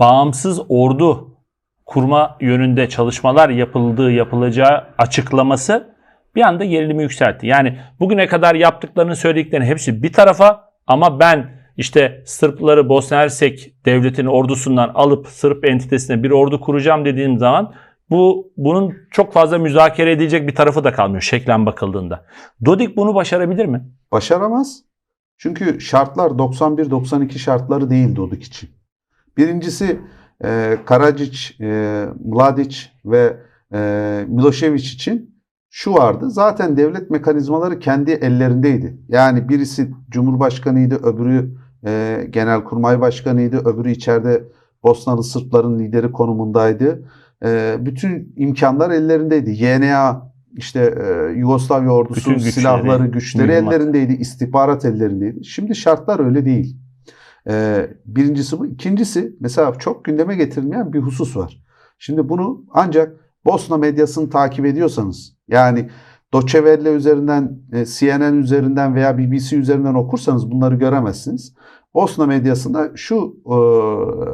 bağımsız ordu kurma yönünde çalışmalar yapıldığı yapılacağı açıklaması bir anda gerilimi yükseltti. Yani bugüne kadar yaptıklarını söylediklerini hepsi bir tarafa ama ben işte Sırpları Bosna Hersek devletinin ordusundan alıp Sırp entitesine bir ordu kuracağım dediğim zaman bu bunun çok fazla müzakere edilecek bir tarafı da kalmıyor şeklen bakıldığında. Dodik bunu başarabilir mi? Başaramaz. Çünkü şartlar 91-92 şartları değil Dodik için. Birincisi e, Karadzic, e, Mladic ve e, Milošević için şu vardı. Zaten devlet mekanizmaları kendi ellerindeydi. Yani birisi Cumhurbaşkanıydı, öbürü e, Genelkurmay Başkanıydı, öbürü içeride Bosnalı Sırpların lideri konumundaydı. E, bütün imkanlar ellerindeydi. YNA işte e, Yugoslavya ordusu Bütün güçleri, silahları, güçleri mühimmat. ellerindeydi, istihbarat ellerindeydi. Şimdi şartlar öyle değil. E, birincisi bu. İkincisi mesela çok gündeme getirilmeyen bir husus var. Şimdi bunu ancak Bosna medyasını takip ediyorsanız yani Deutsche üzerinden, e, CNN üzerinden veya BBC üzerinden okursanız bunları göremezsiniz. Bosna medyasında şu e,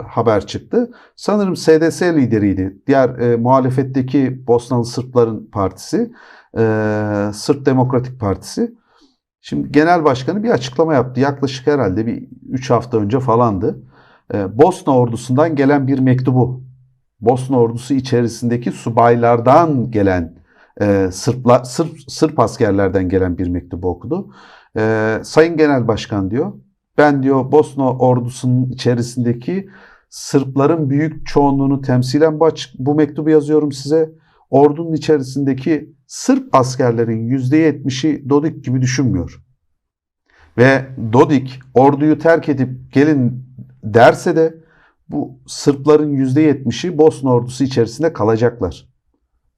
haber çıktı. Sanırım SDS lideriydi. Diğer e, muhalefetteki Bosnalı Sırpların partisi, e, Sırp Demokratik Partisi. Şimdi genel başkanı bir açıklama yaptı. Yaklaşık herhalde bir 3 hafta önce falandı. E, Bosna ordusundan gelen bir mektubu. Bosna ordusu içerisindeki subaylardan gelen e, Sırpla, Sırp, Sırp askerlerden gelen bir mektubu okudu. E, Sayın Genel Başkan diyor, ben diyor Bosna ordusunun içerisindeki Sırpların büyük çoğunluğunu temsilen bu, açık, bu mektubu yazıyorum size. Ordunun içerisindeki Sırp askerlerin %70'i Dodik gibi düşünmüyor. Ve Dodik orduyu terk edip gelin derse de bu Sırpların %70'i Bosna ordusu içerisinde kalacaklar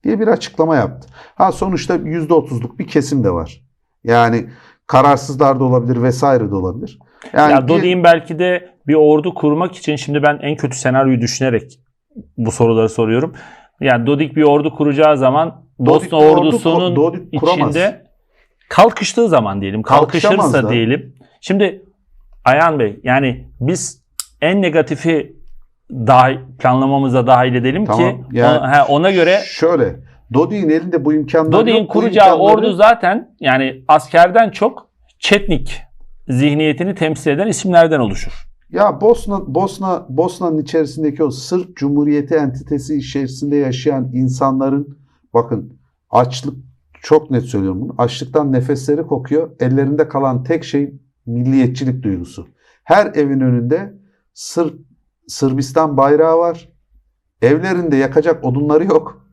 diye bir açıklama yaptı. Ha sonuçta %30'luk bir kesim de var. Yani kararsızlar da olabilir vesaire de olabilir. Yani ya Dodik'in belki de bir ordu kurmak için şimdi ben en kötü senaryoyu düşünerek bu soruları soruyorum. Yani Dodik bir ordu kuracağı zaman Bosna ordu ordusunun kuramaz. içinde kalkıştığı zaman diyelim, kalkışırsa da. diyelim. Şimdi Ayhan Bey yani biz en negatifi dahil, planlamamıza dahil edelim ki Tamam, yani ona, he, ona göre şöyle Dodik'in elinde bu imkanlar. Bu kuracağı imkanları- ordu zaten yani askerden çok Çetnik zihniyetini temsil eden isimlerden oluşur. Ya Bosna Bosna Bosna'nın içerisindeki o Sırp Cumhuriyeti entitesi içerisinde yaşayan insanların bakın açlık çok net söylüyorum bunu. Açlıktan nefesleri kokuyor. Ellerinde kalan tek şey milliyetçilik duygusu. Her evin önünde Sır Sırbistan bayrağı var. Evlerinde yakacak odunları yok.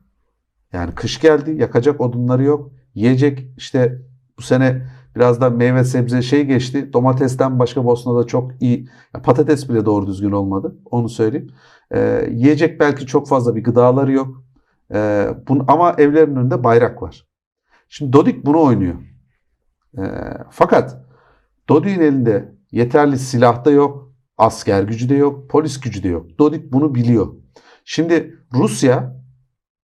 Yani kış geldi, yakacak odunları yok. Yiyecek işte bu sene biraz da meyve sebze şey geçti. Domatesten başka Bosna'da çok iyi patates bile doğru düzgün olmadı. Onu söyleyeyim. Ee, yiyecek belki çok fazla bir gıdaları yok. Ee, bun, ama evlerinin önünde bayrak var. Şimdi Dodik bunu oynuyor. Ee, fakat Dodik'in elinde yeterli silah da yok. Asker gücü de yok. Polis gücü de yok. Dodik bunu biliyor. Şimdi Rusya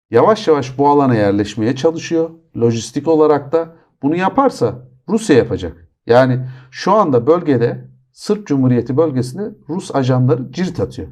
yavaş yavaş bu alana yerleşmeye çalışıyor. Lojistik olarak da bunu yaparsa Rusya yapacak. Yani şu anda bölgede Sırp Cumhuriyeti bölgesinde Rus ajanları cirit atıyor.